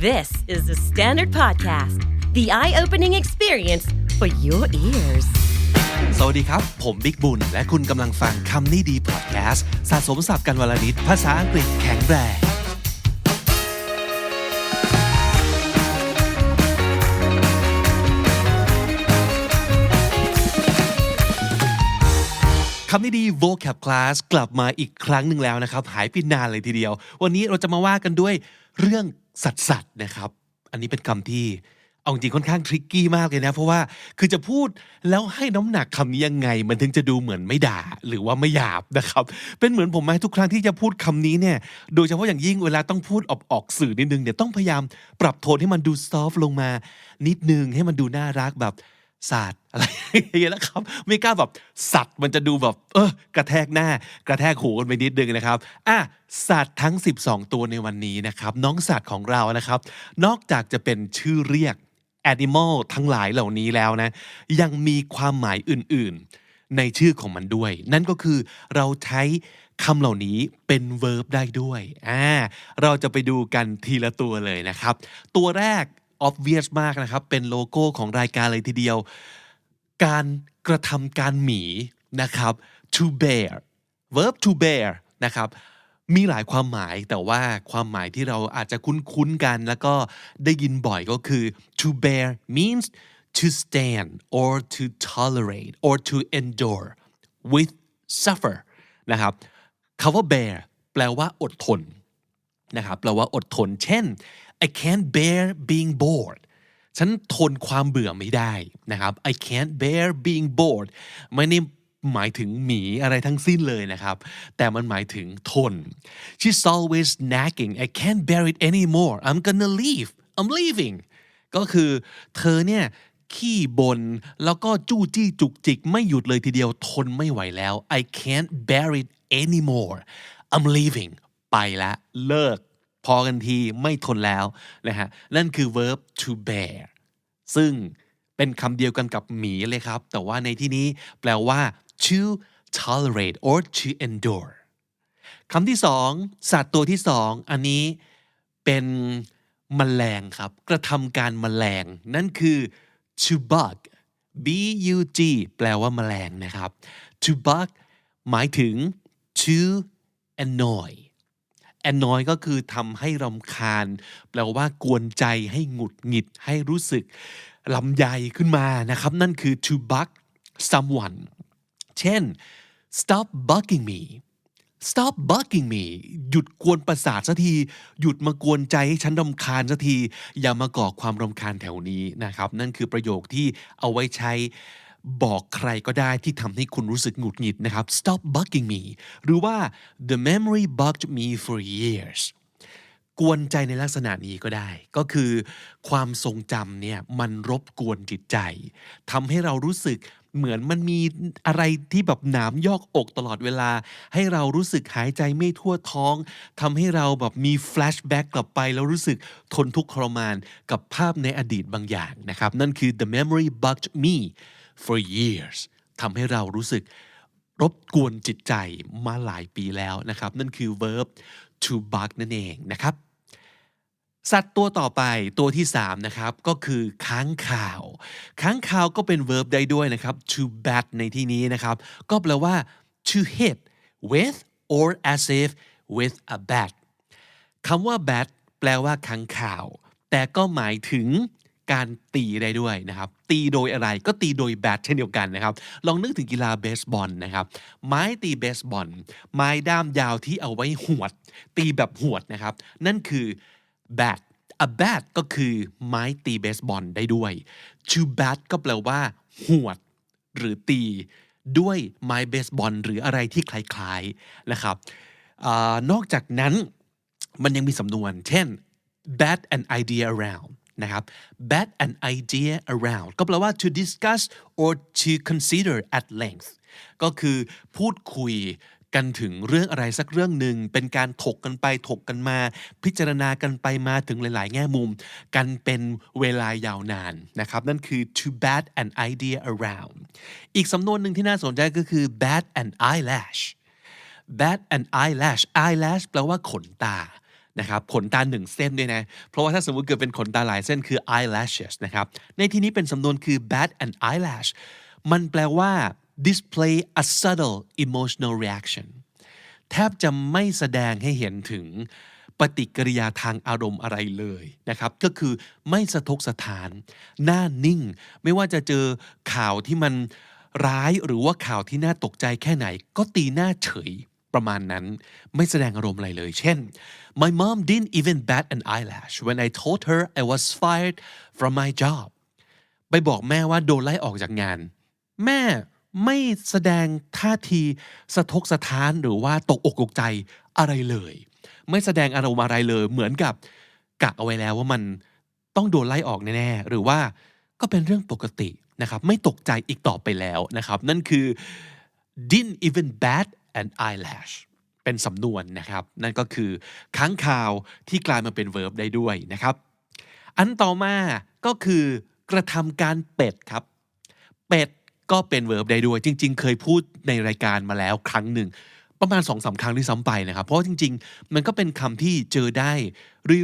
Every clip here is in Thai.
This is the Standard Podcast, the eye opening experience for your ears. สวัสดีครับ ผมบิ๊กบุญ และคุณกำลังฟังคำนี้ดีพอดแคสต์สะสมสับกันวลนิด ภาษาอังกฤษแข็งแรงำนี้ดี vocab class กลับมาอีกครั้งหนึ่งแล้วนะครับ หายไปนานเลยทีเดียว วันนี้เราจะมาว่ากันด้วยเรื่องสัตว์สัตว์นะครับ อันนี้เป็นคำที่เอาจริงค่อนข้างทริกกี้มากเลยนะ เพราะว่าคือจะพูดแล้วให้น้ำหนักคำนี้ยังไง มันถึงจะดูเหมือนไม่ด่าหรือว่าไม่หยาบนะครับ เป็นเหมือนผมไหมทุกครั้งที่จะพูดคำนี้เนี่ยโดยเฉพาะอย่างยิ่งเวลาต้องพูดออกออกสื่อนิดนึงเนี่ยต้องพยายามปรับโทนให้มันดูซอฟต์ลงมา นิดนึงให้มันดูน่ารักแบบ ศาสตร์อะไรอย่างเงี้ยนะครับ ไม่กล้าแบบสัตว์มันจะดูแบบ เออกระแทกหน้ากระแทกหูกันไปนิดนึงนะครับอะสัตว์ทั้ง 12 ตัวในวันนี้นะครับ น้องสัตว์ของเรานะครับ นอกจากจะเป็นชื่อเรียก animal ทั้งหลายเหล่านี้แล้วนะ ยังมีความหมายอื่นๆ ในชื่อของมันด้วย นั่นก็คือเราใช้คำเหล่านี้เป็น verb ได้ด้วยอ่าเราจะไปดูกันทีละตัวเลยนะครับ ตัวแรก obvious มากนะครับ เป็นโลโก้ของรายการเลยทีเดียว การกระทำการหมีนะครับ to bear verb to bear นะครับมีหลายความหมายแต่ว่าความหมายที่เราอาจจะคุ้นๆกัน แล้วก็ได้ยินบ่อยก็คือ to bear means to stand or to tolerate or to endure with suffer นะครับคาว่า bear แปลว่าอดทนนะครับแปลว่าอดทน เช่น I can't bear being bored ฉันทนความเบื่อไม่ได้นะครับ I can't bear being bored ไม่ได้หมายถึงหมีอะไรทั้งสิ้นเลยนะครับ แต่มันหมายถึงทน She's always nagging I can't bear it anymore I'm gonna leave I'm leaving ก็คือเธอเนี่ยขี้บนแล้วก็จู้จี้จุกจิก ไม่หยุดเลยทีเดียวทนไม่ไหวแล้ว I can't bear it anymore I'm leaving ไปละเลิก พอกันทีไม่ทนแล้วนะฮะนั่นคือ verb to bear ซึ่งเป็นคำเดียวกันกับหมีเลยครับ แต่ว่าในที่นี้แปลว่า to tolerate or to endure คำที่สองสัตว์ตัวที่สองอันนี้เป็นมแมลงครับ กระทำการมแมลง นั่นคือ to bug b u g แปลว่าแมลงนะครับ to bug หมายถึง to annoy annoy ก็คือทำให้รำคาญ แปลว่ากวนใจให้หงุดหงิดให้รู้สึกลำใยขึ้นมานะครับ นั่นคือ to bug someone เช่น stop bugging me stop bugging me หยุดกวนประสาทสักที หยุดมากวนใจให้ฉันรำคาญสักที อย่ามาก่อความรำคาญแถวนี้นะครับ นั่นคือประโยคที่เอาไว้ใช้ บอกใครก็ได้ที่ทำให้คุณรู้สึกหงุดหงิดนะครับ stop bugging me หรือว่า the memory bugged me for years กวนใจในลักษณะนี้ก็ได้ ก็คือความทรงจำเนี่ยมันรบกวนจิตใจทำให้เรารู้สึกเหมือนมันมีอะไรที่แบบหนามยอกอกตลอดเวลา ให้เรารู้สึกหายใจไม่ทั่วท้องทำให้เราแบบมีแฟลชแบ็กกลับไป แล้วรู้สึกทนทุกข์ทรมานกับภาพในอดีตบางอย่างนะครับ นั่นคือ the memory bugged me for years ทำให้เรารู้สึกรบกวนจิตใจมาหลายปีแล้วนะครับ นั่นคือ verb to bug นั่นเองนะครับ สัตว์ตัวต่อไปตัวที่ 3 นะครับ ก็คือค้างคาว ค้างคาวก็เป็น verb ได้ด้วยนะครับ to bat ในที่นี้นะครับ ก็แปลว่า to hit with or as if with a bat คำว่า bat แปลว่าค้างคาว แต่ก็หมายถึง การตีได้ด้วยนะครับ ตีโดยอะไรก็ตีโดยแบตเช่นเดียวกันนะครับ ลองนึกถึงกีฬาเบสบอลนะครับ ไม้ตีเบสบอล ไม้ด้ามยาวที่เอาไว้หวด ตีแบบหวดนะครับ นั่นคือ bat a bat ก็คือไม้ตีเบสบอลได้ด้วย to bat ก็แปลว่า หวด หรือตี ด้วยไม้เบสบอลหรืออะไรที่คล้ายๆนะครับอนอกจากนั้นมันยังมีสำนวน เช่น bat an idea around นะครับ bat an idea around ก็แปลว่า to discuss or to consider at length ก็คือพูดคุยกันถึงเรื่องอะไรสักเรื่องหนึ่งเป็นการถกกันไปถกกันมา พิจารณากันไปมาถึงหลาย ๆ แง่มุม กันเป็นเวลายาวนานนะครับ นั่นคือ to bat an idea around อีกสำนวนหนึ่งที่น่าสนใจก็คือ bat an eyelash bat an eyelash eyelash แปลว่าขนตา นะครับขนตาหนึ่งเส้นด้วยนะ เพราะว่าถ้าสมมติเกิดเป็นขนตาหลายเส้นคือ eyelashes นะครับในที่นี้เป็นสำนวนคือ bat an eyelash มันแปลว่า display a subtle emotional reaction แทบจะไม่แสดงให้เห็นถึงปฏิกิริยาทางอารมณ์อะไรเลยนะครับ ก็คือไม่สะทกสะทาน หน้านิ่ง ไม่ว่าจะเจอข่าวที่มันร้ายหรือว่าข่าวที่น่าตกใจแค่ไหน ก็ตีหน้าเฉย ประมาณนั้น ไม่แสดงอารมณ์อะไรเลย เช่น my mom didn't even bat an eyelash when I told her I was fired from my job ไปบอกแม่ว่าโดนไล่ออกจากงาน แม่ไม่แสดงท่าทีสะทกสะท้านหรือว่าตกอกตกใจอะไรเลย ไม่แสดงอารมณ์อะไรเลย เหมือนกับกะเอาไว้แล้วว่ามันต้องโดนไล่ออกแน่ๆหรือว่าก็เป็นเรื่องปกตินะครับ ไม่ตกใจอีกต่อไปแล้วนะครับ นั่นคือ didn't even bat an eyelash เป็นสำนวนนะครับ นั่นก็คือค้างคาวที่กลายมาเป็น verb ได้ด้วยนะครับ อันต่อมาก็คือกระทำการเป็ดครับ เป็ดก็เป็น verb ได้ด้วย จริง ๆ เคยพูดในรายการมาแล้วครั้งหนึ่ง ประมาณสองสาครั้งที่ซ้ำไปนะครับ เพราะจริง ๆ มันก็เป็นคำที่เจอได้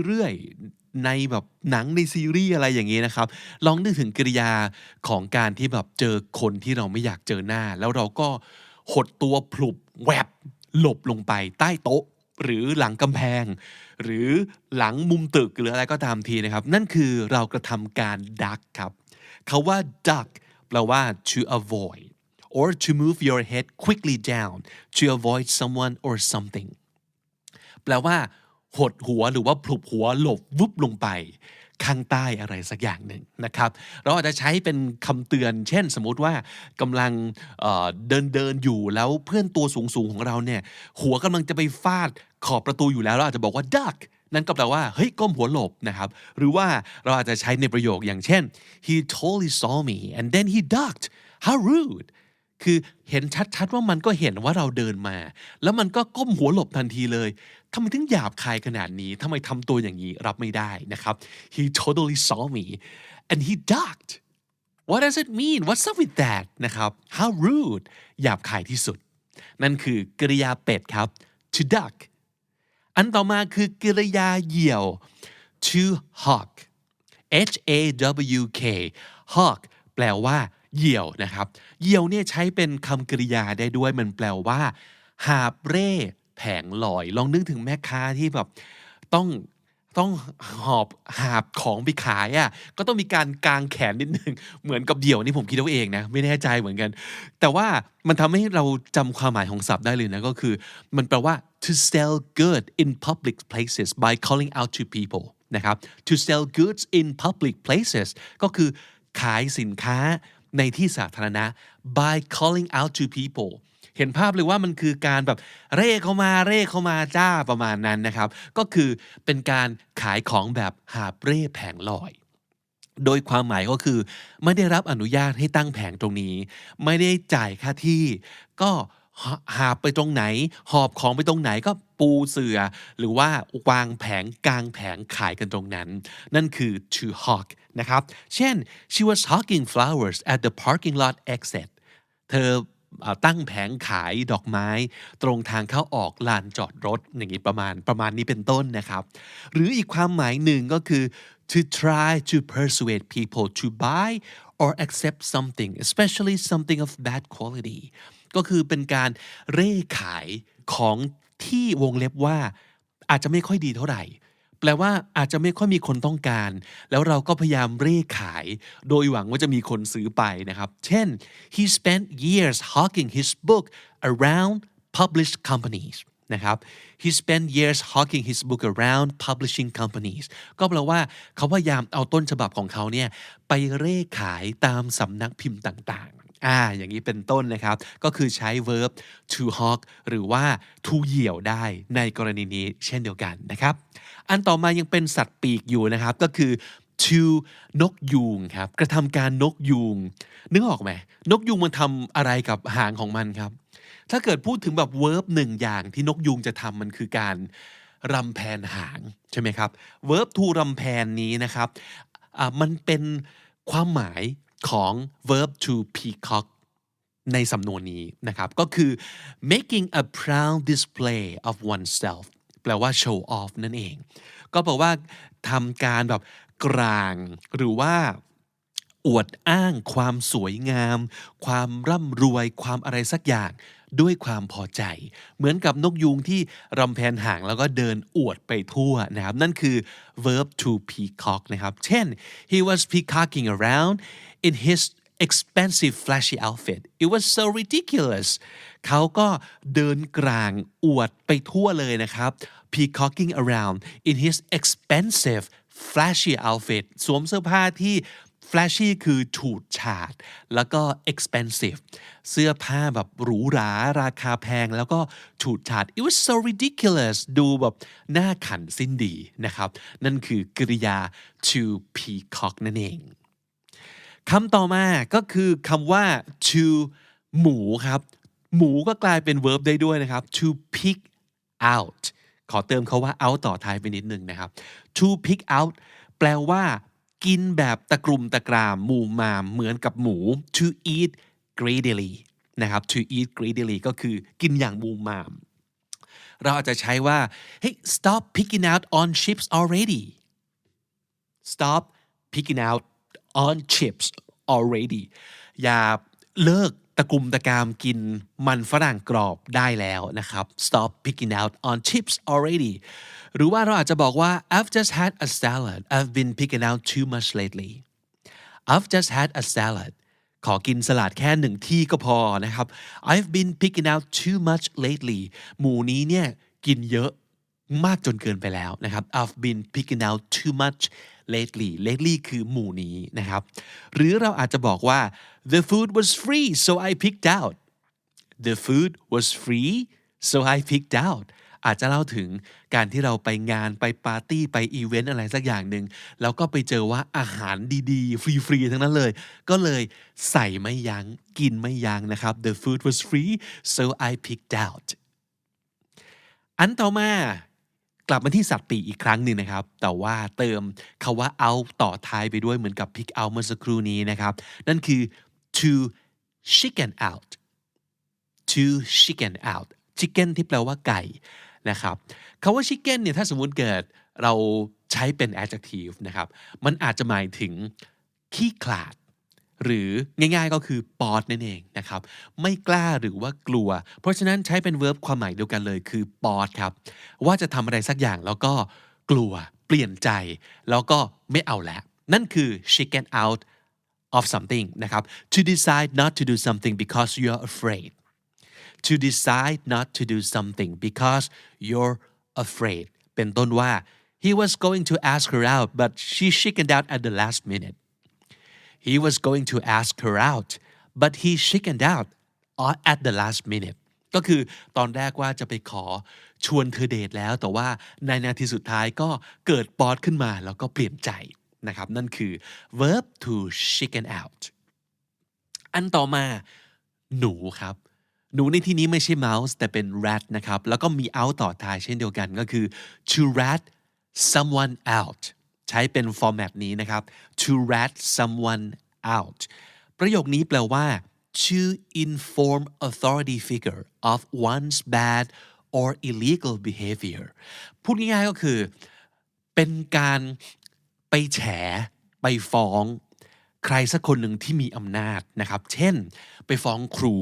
เรื่อยๆ ในแบบหนังในซีรีส์อะไรอย่างนี้นะครับ ลองนึกถึงกริยาของการที่แบบเจอคนที่เราไม่อยากเจอหน้า แล้วเราก็หดตัวพลุบ แวบหลบลงไปใต้โต๊ะ หรือหลังกำแพง หรือหลังมุมตึกหรืออะไรก็ตามทีนะครับ นั่นคือเรากระทำการ duck ครับคาว่า duck แปลว่า to avoid or to move your head quickly down to avoid someone or something แปลว่า หดหัวหรือว่าพลุบหัวหลบวุบลงไป ข้างใต้อะไรสักอย่างหนึ่งนะครับ เราอาจจะใช้เป็นคำเตือน เช่น สมมุติว่ากำลังเดินเดินอยู่แล้วเพื่อนตัวสูงสูงของเราเนี่ยหัวกำลังจะไปฟาดขอบประตูอยู่แล้วเราอาจจะบอกว่า duck นั่นก็แปลว่าเฮ้ยก้มหัวหลบนะครับ หรือว่าเราอาจจะใช้ในประโยคอย่างเช่น he totally saw me and then he ducked how rude คือเห็นชัดๆว่ามันก็เห็นว่าเราเดินมา แล้วมันก็ก้มหัวหลบทันทีเลย ทำไมถึงหยาบคายขนาดนี้ทำไมทำตัวอย่างนี้รับไม่ได้นะครับ he totally saw me and he ducked what does it mean what's up with that นะครับ how rude หยาบคายที่สุด นั่นคือกริยาเป็ดครับ to duck อันต่อมาคือกริยาเหยี่ยว to hawk H A W K hawk แปลว่าเหยี่ยวนะครับ เหยี่ยวเนี่ยใช้เป็นคำกริยาได้ด้วยมันแปลว่า หาบเร่ แผงลอย ลองนึกถึงแม่ค้าที่แบบต้องต้องหอบหาบของไปขายอะ่ะก็ต้องมีการกางแขนนิดนึง เหมือนกับเหยี่ยวนี่ผมคิดเอาเองนะ ไม่แน่ใจเหมือนกัน แต่ว่ามันทำให้เราจำความหมายของศัพท์ได้เลยนะก็คือ มันแปลว่า to sell good in public places by calling out to people นะครับ to sell goods in public places ก็คือขายสินค้า ในที่สาธารณะ by calling out to people เห็นภาพเลยว่ามันคือการแบบเร่เข้ามาเร่เข้ามาจ้าประมาณนั้นนะครับ ก็คือเป็นการขายของแบบหาเร่แผงลอย โดยความหมายก็คือ ไม่ได้รับอนุญาตให้ตั้งแผงตรงนี้ ไม่ได้จ่ายค่าที่ ก็หหาบไปตรงไหน หอบของไปตรงไหนก็ ปูเสือ หรือว่าวางแผงกลางแผงขายกันตรงนั้น นั่นคือ to hawk นะครับ เช่น she was hawking flowers at the parking lot exit เธอเอ่อตั้งแผงขายดอกไม้ ตรงทางเข้าออกลานจอดรถอย่างนี้ประมาณประมาณนี้เป็นต้นนะครับ หรืออีกความหมายหนึ่งก็คือ to try to persuade people to buy or accept something especially something of bad quality ก็คือเป็นการเร่ขายของ ที่วงเล็บว่าอาจจะไม่ค่อยดีเท่าไหร่ แปลว่าอาจจะไม่ค่อยมีคนต้องการ แล้วเราก็พยายามเร่ขาย โดยหวังว่าจะมีคนซื้อไปนะครับ เช่น he spent years hawking his book around published companies นะครับ he spent years hawking his book around publishing companies ก็แปลว่าเขาพยายามเอาต้นฉบับของเขาเนี่ยไปเร่ขายตามสำนักพิมพ์ต่าง อ่าอย่างนี้เป็นต้นนะครับ ก็คือใช้ verb to hawk หรือว่า to เหยี่ยวได้ในกรณีนี้เช่นเดียวกันนะครับ อันต่อมายังเป็นสัตว์ปีกอยู่นะครับ ก็คือ to นกยูงครับ กระทำการนกยูง นึกออกไหม นกยูงมันทำอะไรกับหางของมันครับ ถ้าเกิดพูดถึงแบบ verb หนึ่งอย่างที่นกยูงจะทำมันคือการรำแพนหางใช่ไหมครับ verb to รำแพนนี้นะครับอ่ามันเป็นความหมาย ของ verb to peacock ในสำนวนนี้นะครับ ก็คือ making a proud display of oneself แปลว่า show off นั่นเอง ก็แปลว่าทำการแบบกลางหรือว่าอวดอ้างความสวยงาม ความร่ำรวยความอะไรสักอย่าง ด้วยความพอใจ เหมือนกับนกยูงที่รำแพนหางแล้วก็เดินอวดไปทั่วนะครับ นั่นคือ verb to peacock นะครับ เช่น he was peacocking around in his expensive flashy outfit it was so ridiculous เขาก็เดินกลางอวดไปทั่วเลยนะครับ peacocking around in his expensive flashy outfit สวมเสื้อผ้าที่ flashy คือฉูดฉาด แล้วก็ expensive เสื้อผ้าแบบหรูหราราคาแพง แล้วก็ฉูดฉาด it was so ridiculous ดูแบบหน้าขันสิ้นดีนะครับ นั่นคือกริยา to peacock นั่นเองคำต่อมาก็คือคำว่า to หมูครับ หมูก็กลายเป็น verb ได้ด้วยนะครับ to pick out ขอเติมเขาว่า out ต่อท้ายไปนิดนึงนะครับ to pick out แปลว่า กินแบบตะกลุ่มตะกรามหมู่มามเหมือนกับหมู to eat greedily นะครับ to eat greedily ก็คือกินอย่างมูมาม เราอาจจะใช้ว่า hey stop picking out on chips already stop picking out on chips already อย่าเลิกตะกลุ่มตะกรามกินมันฝรั่งกรอบได้แล้วนะครับ stop picking out on chips already หรือว่าเราอาจจะบอกว่า I've just had a salad I've been picking out too much lately I've just had a salad ขอกินสลัดแค่หนึ่งที่ก็พอนะครับ I've been picking out too much lately หมูนี้เนี่ยกินเยอะมากจนเกินไปแล้วนะครับ I've been picking out too much lately lately คือหมู่นี้นะครับ หรือเราอาจจะบอกว่า the food was free so I picked out the food was free so I picked out อาจจะเล่าถึงการที่เราไปงานไปปาร์ตี้ไปอีเวนต์อะไรสักอย่างหนึ่งแล้วก็ไปเจอว่าอาหารดีๆ ฟรีๆ ทั้งนั้นเลย ก็เลยใส่ไม่ยัง้งกินไม่ยั้งนะครับ the food was free so I picked out อันต่อมากลับมาที่สัตว์ปีอีกครั้งหนึ่งนะครับ แต่ว่าเติมคาว่า out ต่อท้ายไปด้วยเหมือนกับ pick out เมื่อสักครู่นี้นะครับ นั่นคือ to chicken out to chicken out chicken ที่แปลว่าไก่ นะครับคาว่า chicken เนี่ยถ้าสมมุติเกิดเราใช้เป็น adjective นะครับ มันอาจจะหมายถึงขี้ขลาด หรือง่ายๆก็คือปอดนั่นเองนะครับ ไม่กล้าหรือว่ากลัว เพราะฉะนั้นใช้เป็น verb ความหมายเดียวกันเลยคือปอดครับ ว่าจะทำอะไรสักอย่างแล้วก็กลัว เปลี่ยนใจ แล้วก็ไม่เอาแล้ว นั่นคือ chicken out of something นะครับ to decide not to do something because you're afraid to decide not to do something because you're afraid เป็นต้นว่า he was going to ask her out but she chickened out at the last minute he was going to ask her out but he chickened out at the last minute ก็คือตอนแรกว่าจะไปขอชวนเธอเดทแล้ว แต่ว่าในนาทีสุดท้ายก็เกิดปอดขึ้นมาแล้วก็เปลี่ยนใจนะครับ นั่นคือ verb to chicken out อันต่อมาหนูครับ หนูในที่นี้ไม่ใช่ mouse แต่เป็น rat นะครับ แล้วก็มี out ต่อท้ายเช่นเดียวกันก็คือ to rat someone out ใช้เป็น format นี้นะครับ to rat someone out ประโยคนี้แปลว่า to inform authority figure of one's bad or illegal behavior พูดง่ายๆก็คือ เป็นการไปแฉ ไปฟ้อง ใครสักคนหนึ่งที่มีอำนาจนะครับ เช่น ไปฟ้องครู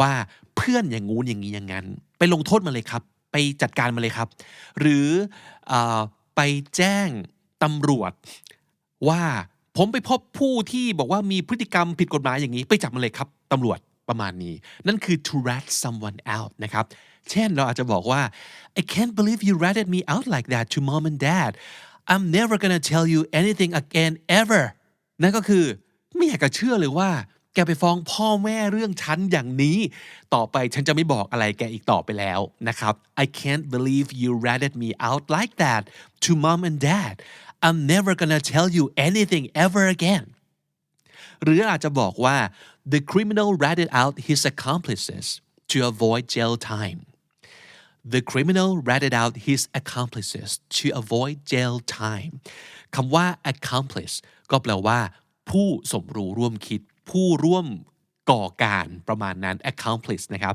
ว่า เพื่อนอย่างงู้นอย่างนี้อย่างนั้น ไปลงโทษมาเลยครับ ไปจัดการมาเลยครับ หรือเออไปแจ้งตำรวจว่าผมไปพบผู้ที่บอกว่ามีพฤติกรรมผิดกฎหมายอย่างนี้ ไปจับมาเลยครับตำรวจประมาณนี้ นั่นคือ to rat someone out นะครับ เช่นเราอาจจะบอกว่า I can't believe you ratted me out like that to mom and dad I'm never gonna tell you anything again ever นั่นก็คือไม่อยากจะเชื่อเลยว่า แกไปฟ้องพ่อแม่เรื่องฉันอย่างนี้ ต่อไปฉันจะไม่บอกอะไรแกอีกต่อไปแล้วนะครับ I can't believe you ratted me out like that to mom and dad I'm never gonna tell you anything ever again หรืออาจจะบอกว่า the criminal ratted out his accomplices to avoid jail time the criminal ratted out his accomplices to avoid jail time คำว่า accomplice ก็แปลว่า ผู้สมรู้ร่วมคิด ผู้ร่วมก่อการประมาณนั้น accomplice นะครับ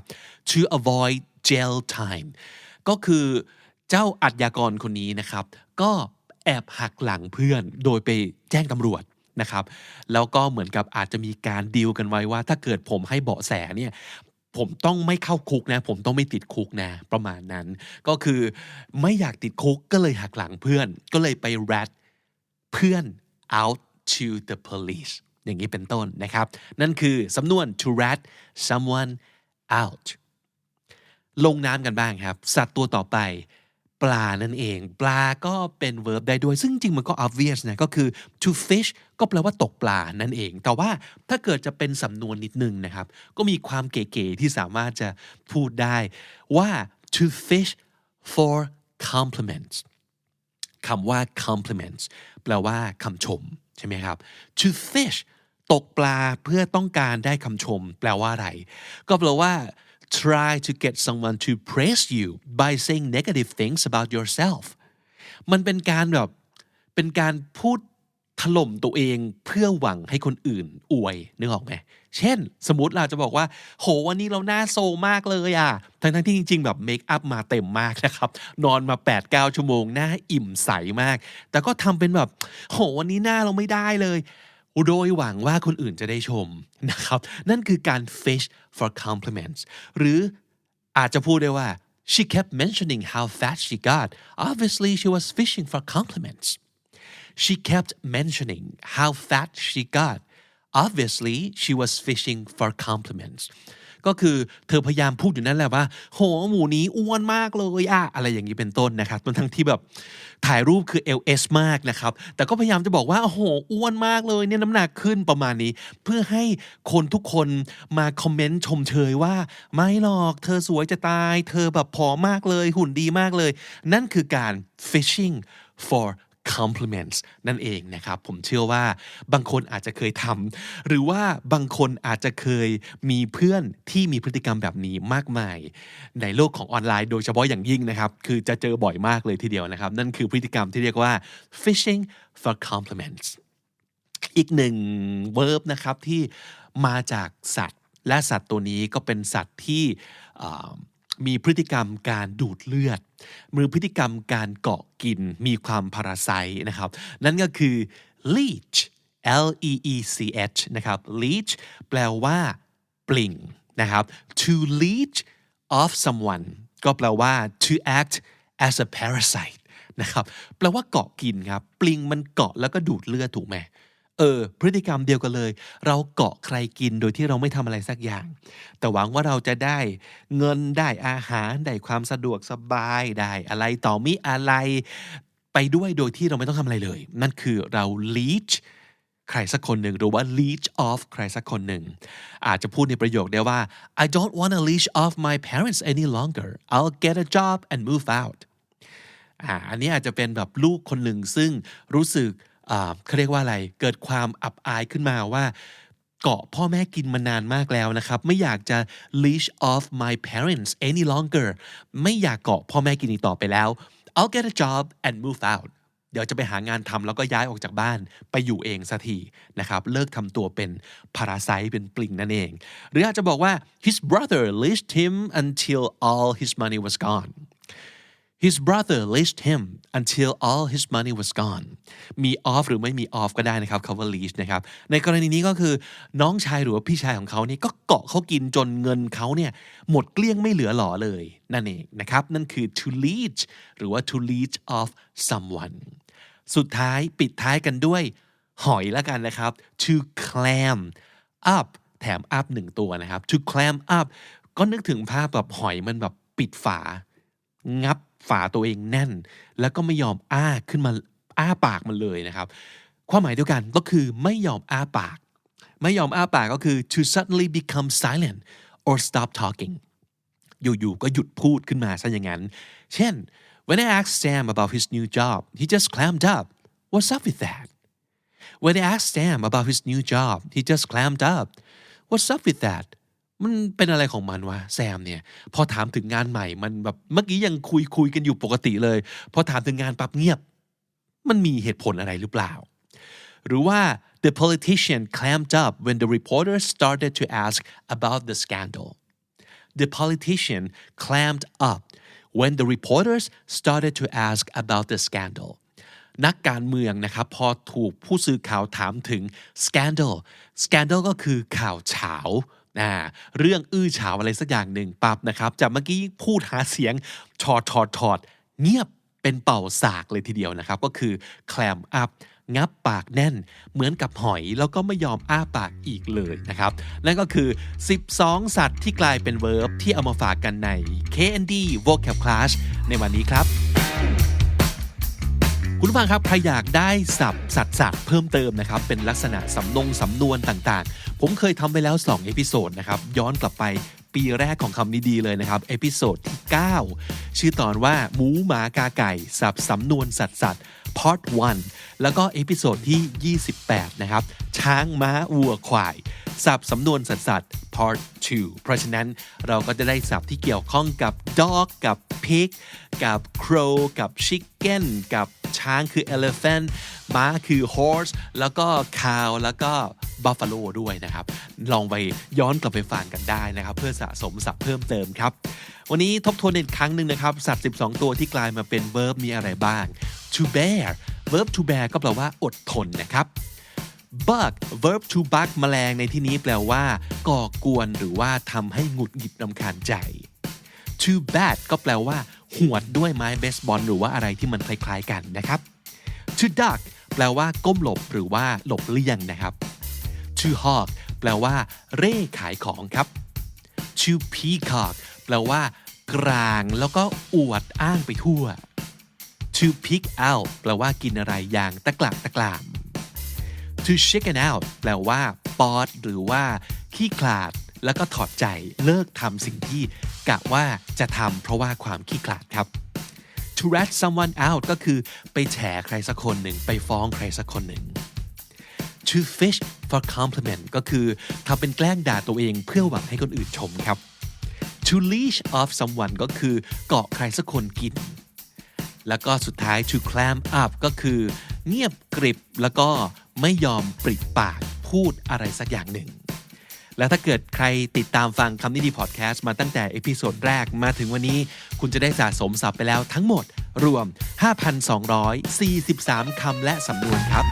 to avoid jail time ก็คือเจ้าอัจญากรคนนี้นะครับ ก็แอบหักหลังเพื่อนโดยไปแจ้งตำรวจนะครับ แล้วก็เหมือนกับอาจจะมีการดีลกันไว้ว่า ถ้าเกิดผมให้เบาะแสเนี่ยผมต้องไม่เข้าคุกนะ ผมต้องไม่ติดคุกนะ ประมาณนั้น ก็คือไม่อยากติดคุกก็เลยหักหลังเพื่อน ก็เลยไป rat เพื่อน out to the police อย่างนี้เป็นต้นนะครับ นั่นคือสำนวน to rat someone out ลงน้ำกันบ้างครับ สัตว์ตัวต่อไป ปลานั่นเอง ปลาก็เป็น verb ได้ด้วย ซึ่งจริงมันก็ obvious นะ ก็คือ to fish ก็แปลว่าตกปลานั่นเอง แต่ว่าถ้าเกิดจะเป็นสำนวนนิดนึงนะครับ ก็มีความเก๋ๆที่สามารถจะพูดได้ว่า to fish for compliments คำว่า compliments แปลว่าคำชม ใช่ไหมครับ to fish ตกปลาเพื่อต้องการได้คำชม แปลว่าอะไร ก็แปลว่า try to get someone to praise you by saying negative things about yourself มันเป็นการแบบ เป็นการพูดถล่มตัวเองเพื่อหวังให้คนอื่นอวยนึกออกไหม เช่น สมมติเราจะบอกว่า โหวันนี้เราหน้าโซมากเลยอะ ทั้งทั้งที่จริง ๆ แบบเมคอัพมาเต็มมากนะครับ นอนมา 8-9 ชั่วโมง หน้าอิ่มใสมาก แต่ก็ทำเป็นแบบ โหวันนี้หน้าเราไม่ได้เลย โดยหวังว่าคนอื่นจะได้ชมนะครับ นั่นคือการ fish for compliments หรืออาจจะพูดได้ว่า she kept mentioning how fat she got obviously she was fishing for compliments she kept mentioning how fat she got obviously she was fishing for compliments ก็คือเธอพยายามพูดอยู่นั่นแหละว่า โหหมูนี้อ้วนมากเลยอะอะไรอย่างนี้เป็นต้นนะครับทั้งที่แบบถ่ายรูปคือ LS มากนะครับ แต่ก็พยายามจะบอกว่าโอ้โหอ้วนมากเลยเนี่ยน้ำหนักขึ้นประมาณนี้ เพื่อให้คนทุกคนมาคอมเมนต์ชมเชยว่า ไม่หรอกเธอสวยจะตาย เธอแบบผอมมากเลย หุ่นดีมากเลย นั่นคือการ fishing for compliments นั่นเองนะครับ ผมเชื่อว่าบางคนอาจจะเคยทำหรือว่าบางคนอาจจะเคยมีเพื่อนที่มีพฤติกรรมแบบนี้มากมาย ในโลกของออนไลน์โดยเฉพาะอย่างยิ่งนะครับ คือจะเจอบ่อยมากเลยทีเดียวนะครับ นั่นคือพฤติกรรมที่เรียกว่า fishing for compliments อีกหนึ่ง verb นะครับที่มาจากสัตว์ และสัตว์ตัวนี้ก็เป็นสัตว์ที่ มีพฤติกรรมการดูดเลือดมือพฤติกรรมการเกาะกินมีความพาราไซนะครับ นั่นก็คือ leech L E E C H นะครับ leech แปลว่าปลิงนะครับ to leech off someone ก็แปลว่า to act as a parasite นะครับ แปลว่าเกาะกินครับ ปลิงมันเกาะแล้วก็ดูดเลือดถูกไหม เออ พฤติกรรมเดียวกันเลย เราเกาะใครกินโดยที่เราไม่ทำอะไรสักอย่าง แต่หวังว่าเราจะได้เงินได้อาหาร ได้ความสะดวกสบาย ได้อะไรต่อมีอะไร ไปด้วยโดยที่เราไม่ต้องทำอะไรเลย นั่นคือเรา leech ใครสักคนหนึ่งหรือว่า leech off ใครสักคนหนึ่ง อาจจะพูดในประโยคได้ว่า I don't want to leech off my parents any longer I'll get a job and move out อ่าอันนี้อาจจะเป็นแบบลูกคนหนึ่งซึ่งรู้สึก เขาเรียกว่าอะไร เกิดความอับอายขึ้นมาว่า เกาะพ่อแม่กินมานานมากแล้วนะครับ ไม่อยากจะ leash off my parents any longer ไม่อยากเกาะพ่อแม่กินอีกต่อไปแล้ว I'll get a job and move out เดี๋ยวจะไปหางานทำแล้วก็ย้ายออกจากบ้านไปอยู่เองสักทีนะครับ เลิกทำตัวเป็นพาราไซเป็นปลิงนั่นเอง หรืออาจจะบอกว่า his brother leashed him until all his money was gone his brother leashed him until all his money was gone มี off หรือไม่มี off ก็ได้นะครับคำว่า leash นะครับ ในกรณีนี้ก็คือน้องชายหรือว่าพี่ชายของเขานี่ก็เกาะเขากินจนเงินเขาเนี่ยหมดเกลี้ยงไม่เหลือหล่อเลย นั่นเองนะครับ นั่นคือ to leech หรือว่า to leech off someone สุดท้ายปิดท้ายกันด้วย หอยแล้วกันนะครับ to clam up แถม up หนึ่งตัวนะครับ to clam up ก็นึกถึงภาพแบบหอยมันแบบปิดฝา งับ ฝาตัวเองแน่น แล้วก็ไม่ยอมอ้าขึ้นมาอ้าปากมันเลยนะครับ ความหมายเดียวกันก็คือไม่ยอมอ้าปาก ไม่ยอมอ้าปากก็คือ to suddenly become silent or stop talking อยู่ๆก็หยุดพูดขึ้นมาซะอย่างนั้น เช่น when I asked Sam about his new job he just clammed up what's up with that when I asked Sam about his new job he just clammed up what's up with that มันเป็นอะไรของมันวะแซมเนี่ย พอถามถึงงานใหม่มันแบบเมื่อกี้ยังคุยคุยกันอยู่ปกติเลย พอถามถึงงานปั๊บเงียบ มันมีเหตุผลอะไรหรือเปล่า หรือว่า the politician clammed up when the reporter started to ask about the scandal the politician clammed up when the reporters started to ask about the scandal นักการเมืองนะครับพอถูกผู้สื่อข่าวถามถึง scandal scandal ก็คือข่าวเฉา อ่าเรื่องอื้อฉาวอะไรสักอย่างหนึ่งปั๊บนะครับจากเมื่อกี้พูดหาเสียงชอดชอดชอดเงียบเป็นเป่าสากเลยทีเดียวนะครับ ก็คือ clam up งับปากแน่นเหมือนกับหอย แล้วก็ไม่ยอมอ้าปากอีกเลยนะครับ นั่นก็คือ 12 สัตว์ที่กลายเป็น verb ที่เอามาฝากกันใน KND vocab class ในวันนี้ครับ คุณผู้ฟังครับใครอยากได้ศัพท์สัตว์สัตว์เพิ่มเติมนะครับ เป็นลักษณะสำนงสำนวนต่างๆ ผมเคยทำไปแล้ว 2 เอพิโซดนะครับ ย้อนกลับไปปีแรกของคำนี้ดีเลยนะครับ เอพิโซดที่ 9 ชื่อตอนว่าหมูหมากาไก่สับสำนวนสัตว์สัตว์ part 1 แล้วก็เอพิโซดที่ 28 นะครับ ช้างม้าวัวควายสับสำนวนสัตว์สัตว์ part 2 เพราะฉะนั้นเราก็จะได้สับที่เกี่ยวข้องกับ dog กับ pig กับ crow กับ chicken กับช้างคือ elephant ม้าคือ horse แล้วก็ cow แล้วก็ buffalo ด้วยนะครับ ลองไปย้อนกลับไปฟังกันได้นะครับ เพื่อสะสมศัพท์เพิ่มเติมครับ วันนี้ทบทวนอีกครั้งหนึ่งนะครับ สัตว์ 12 ตัวที่กลายมาเป็น verb มีอะไรบ้าง to bear verb to bear ก็แปลว่าอดทนนะครับ bug verb to bug แมลงในที่นี้แปลว่า ก่อกวนหรือว่าทำให้หงุดหงิดรำคาญใจ to bad ก็แปลว่า หวดด้วยไม้เบสบอลหรือว่าอะไรที่มันคล้ายๆกันนะครับ to duck แปลว่าก้มหลบหรือว่าหลบเลี่ยงนะครับ to hawk แปลว่า เร่ขายของครับ to peacock แปลว่า กลางแล้วก็อวดอ้างไปทั่ว to pick out แปลว่ากินอะไรอย่างตะกลักตะกราม to chicken out แปลว่าปอดหรือว่าขี้ขลาดแล้วก็ถอดใจเลิกทำสิ่งที่กะว่าจะทำเพราะว่าความขี้ขลาดครับ to rat someone out ก็คือไปแฉใครสักคนหนึ่ง ไปฟ้องใครสักคนหนึ่ง to fish for compliment ก็คือทำเป็นแกล้งด่าตัวเองเพื่อหวังให้คนอื่นชมครับ to leash off someone ก็คือเกาะใครสักคนกิน แล้วก็สุดท้าย to clam up ก็คือ เงียบกริบแล้วก็ ไม่ยอมปริปากพูดอะไรสักอย่างหนึ่ง แล้วถ้าเกิดใครติดตามฟังคำนี้ดีพอดแคสต์มาตั้งแต่เอพิโซดแรกมาถึงวันนี้ คุณจะได้สะสมศัพท์ไปแล้วทั้งหมด รวม 5,243 คำและสำนวนครับ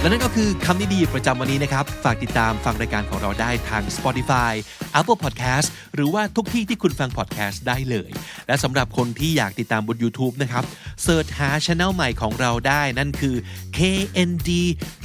และนั่นก็คือคำนี้ดีประจำวันนี้นะครับ ฝากติดตามฟังรายการของเราได้ทาง Spotify Apple Podcast หรือว่าทุกที่ที่คุณฟัง podcast ได้เลย และสำหรับคนที่อยากติดตามบน YouTube นะครับ เสิร์ชหาช anel ใหม่ของเราได้นั่นคือ KND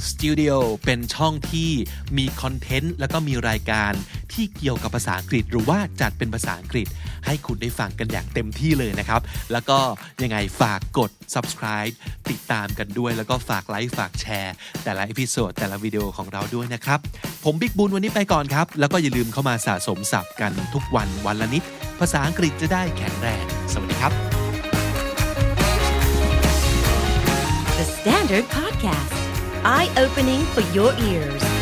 Studio เป็นช่องที่มีคอนเทนต์แล้วก็มีรายการที่เกี่ยวกับภาษาอังกฤษ หรือว่าจัดเป็นภาษาอังกฤษ ให้คุณได้ฟังกันอย่างเต็มที่เลยนะครับ แล้วก็ยังไงฝากกด subscribe ติดตามกันด้วย แล้วก็ฝากไลค์ฝากแชร์ แต่ละเอพิโซดแต่ละวิดีโอของเราด้วยนะครับ ผมบิ๊กบุญวันนี้ไปก่อนครับ แล้วก็อย่าลืมเข้ามาสะสมศัพท์กันทุกวันวันละนิด ภาษาอังกฤษจะได้แข็งแรง สวัสดีครับ Standard Podcast, eye opening for your ears.